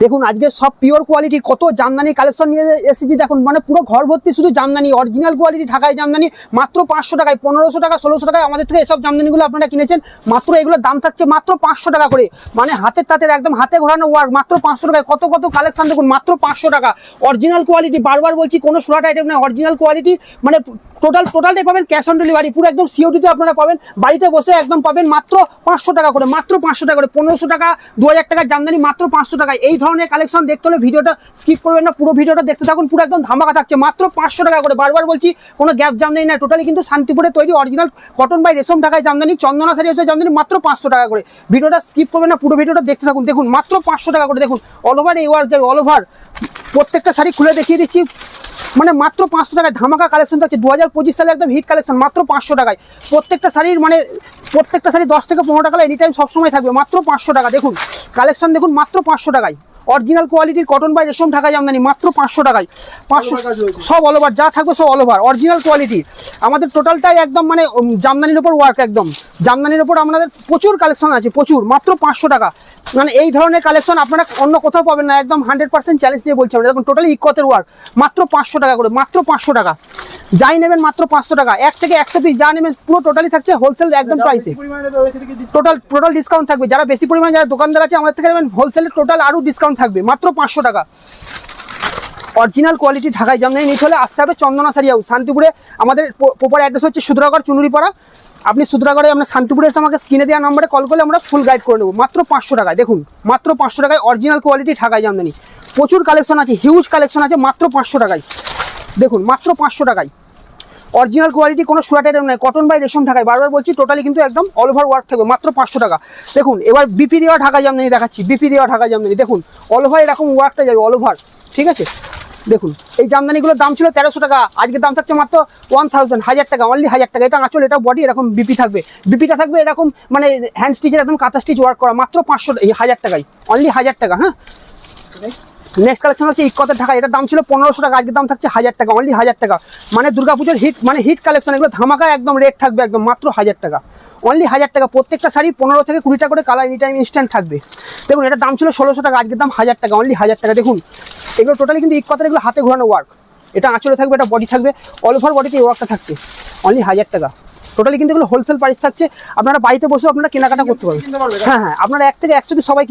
দেখুন, আজকে সব পিওর কোয়ালিটির কত জামদানি কালেকশন নিয়ে এসেছি। দেখুন মানে পুরো ঘর ভর্তি শুধু জামদানি অরিজিনাল কোয়ালিটি ঢাকায় জামদানি, মাত্র পাঁচশো টাকায়, পনেরোশো টাকা, ষোলোশো টাকায় আমাদের থেকে এসব জামদানিগুলো আপনারা কিনেছেন। মাত্র এগুলোর দাম থাকছে মাত্র পাঁচশো টাকা করে। মানে হাতের তাতের একদম হাতে ঘোরানো ওয়ার্ক মাত্র পাঁচশো টাকায়। কত কত কালেকশন দেখুন, মাত্র পাঁচশো টাকা। অরিজিনাল কোয়ালিটি বারবার বলছি, কোনো সুরাট আইটেম না অরিজিনাল কোয়ালিটি মানে টোটাল টোটালটাই পাবেন ক্যাশ অন ডেলিভারি পুরো একদম সিওডিতে আপনারা পাবেন। বাড়িতে বসে একদম পাবেন মাত্র পাঁচশো টাকা করে, মাত্র পাঁচশো টাকা করে, পনেরোশো টাকা দু হাজার টাকার জামদানি মাত্র পাঁচশো টাকায়। এই ধরনের কালেকশন দেখতে হলে ভিডিওটা স্কিপ করবেন না, পুরো ভিডিওটা দেখতে থাকুন, পুরো একদম ধামাকা থাকছে, মাত্র পাঁচশো টাকা করে। বারবার বলছি, কোনো গ্যাপ জামদানি না টোটালি কিন্তু শান্তিপুরে তৈরি অরিজিনাল কটন বাই রেশম ঢাকায় জামদানি, চন্দনা সারি হচ্ছে জামদানি, মাত্র পাঁচশো টাকা করে। ভিডিওটা স্কিপ করবেন না, পুরো ভিডিওটা দেখতে থাকুন। দেখুন, মাত্র পাঁচশো টাকা করে, দেখুন অল ওভার এই ওয়ার্ক অল ওভার প্রত্যেকটা শাড়ি খুলে দেখিয়ে দিচ্ছি। মানে মাত্র পাঁচশো টাকায়। ধামাকা কালেকশন থাকছে দু হাজার পঁচিশ সালে একদম হিট কালেকশন মাত্র পাঁচশো টাকায়। প্রত্যেকটা শাড়ির মানে প্রত্যেকটা শাড়ি দশ থেকে পনেরো টাকা এনি টাইম সবসময় থাকবে। মাত্র পাঁচশো টাকা। দেখুন কালেকশন দেখুন, মাত্র পাঁচশো টাকায়। অরিজিনাল কোয়ালিটির কটন বাই রেশম ঢাকায় জামদানি মাত্র পাঁচশো টাকায়। পাঁচশো। সব অল ওভার যা থাকবে সব অল ওভার অরিজিনাল কোয়ালিটির আমাদের টোটালটাই একদম মানে জামদানির ওপর ওয়ার্ক একদম। জামদানির ওপর আমাদের প্রচুর কালেকশন আছে প্রচুর মাত্র পাঁচশো টাকা। মানে এই ধরনের কালেকশন আপনারা অন্য কোথাও পাবেন না একদম হান্ড্রেড পার্সেন্ট চ্যালেঞ্জ নিয়ে বলছি আমরা। দেখুন টোটালি ইকতের ওয়ার্ক মাত্র পাঁচশো টাকা করে মাত্র পাঁচশো টাকা। যাই নেবেন মাত্র পাঁচশো টাকা। এক থেকে একশো পিস যা নেবেন পুরো টোটালি থাকছে হোলসেল একদম প্রাইসে টোটাল টোটাল ডিসকাউন্ট থাকবে। যারা বেশি পরিমাণে যারা দোকানদার আছে আমাদের থেকে নেবেন হোলসেলের টোটাল আরও ডিসকাউন্ট থাকবে। মাত্র পাঁচশো টাকা। অরিজিনাল কোয়ালিটি ঢাকায় জামদানি নিতে হলে আসতে হবে চন্দনা সারি হাউস শান্তিপুরে। আমাদের প্রপার অ্যাড্রেস হচ্ছে সুদ্রাগড় চুনুরিপাড়া আপনি সুদ্রাগড়ে আমরা শান্তিপুরে এসে আমাকে স্ক্রিনে দেওয়া নম্বরে কল করলে আমরা ফুল গাইড করে নেব। মাত্র পাঁচশো টাকায় দেখুন মাত্র পাঁচশো টাকায় অরিজিনাল কোয়ালিটি ঢাকায় জামদানি প্রচুর কালেকশন আছে হিউজ কালেকশন আছে মাত্র পাঁচশো টাকায়। দেখুন, মাত্র পাঁচশো টাকায়। অরিজিনাল কোয়ালিটি কোনো সুরাটের নয় কটন বাই রেশম ঢাকায়। বারবার বলছি টোটালি কিন্তু একদম অল ওভার ওয়ার্ক থাকবে, মাত্র পাঁচশো টাকা। দেখুন, এবার বিপি দেওয়া ঢাকা জামদানি দেখাচ্ছি বিপি দেওয়া ঢাকা জামদানি। দেখুন অল ওভার এরকম ওয়ার্কটা যাবে অল ওভার ঠিক আছে? দেখুন, এই জামদানিগুলোর দাম ছিল তেরোশো টাকা আজকে দাম থাকছে মাত্র ওয়ান থাউজেন্ড হাজার টাকা অনলি হাজার টাকা। এটা আঁচল এটা বডি এরকম বিপি থাকবে। বিপিটা থাকবে এরকম মানে হ্যান্ড স্টিচের একদম কাঁথা স্টিচ ওয়ার্ক করা, মাত্র পাঁচশো হাজার টাকায় অনলি হাজার টাকা হ্যাঁ? নেক্সট কালেকশন হচ্ছে ইকতের ঢাকা এটার দাম ছিল পনেরোশো টাকা আজকের দাম থাকছে হাজার টাকা অনলি হাজার টাকা। মানে দুর্গাপুজোর হিট মানে হিট কালেকশন এগুলো ধামাকা একদম রেট থাকবে একদম মাত্র হাজার টাকা। অনলি হাজার টাকা প্রত্যেকটা শাড়ি পনেরো থেকে কুড়ি টাকা করে কালার এনি টাইম ইনস্ট্যান্ট থাকবে। দেখুন এটার দাম ছিল ষোলোশো টাকা আজকের দাম হাজার টাকা অনলি হাজার টাকা। দেখুন এগুলো টোটালি কিন্তু ইকতের এগুলো হাতে ঘোরানো ওয়ার্ক এটা আঁচলে থাকবে এটা বডি থাকবে অল ওভার বডিতে এই ওয়ার্কটা থাকছে। অনলি হাজার টাকা। টোটালি কিন্তু এগুলো হোলসেল প্রাইস থাকছে আপনারা বাড়িতে বসেও আপনারা কেনাকাটা করতে পারবেন। হ্যাঁ হ্যাঁ আপনারা এক থেকে একশো সবাই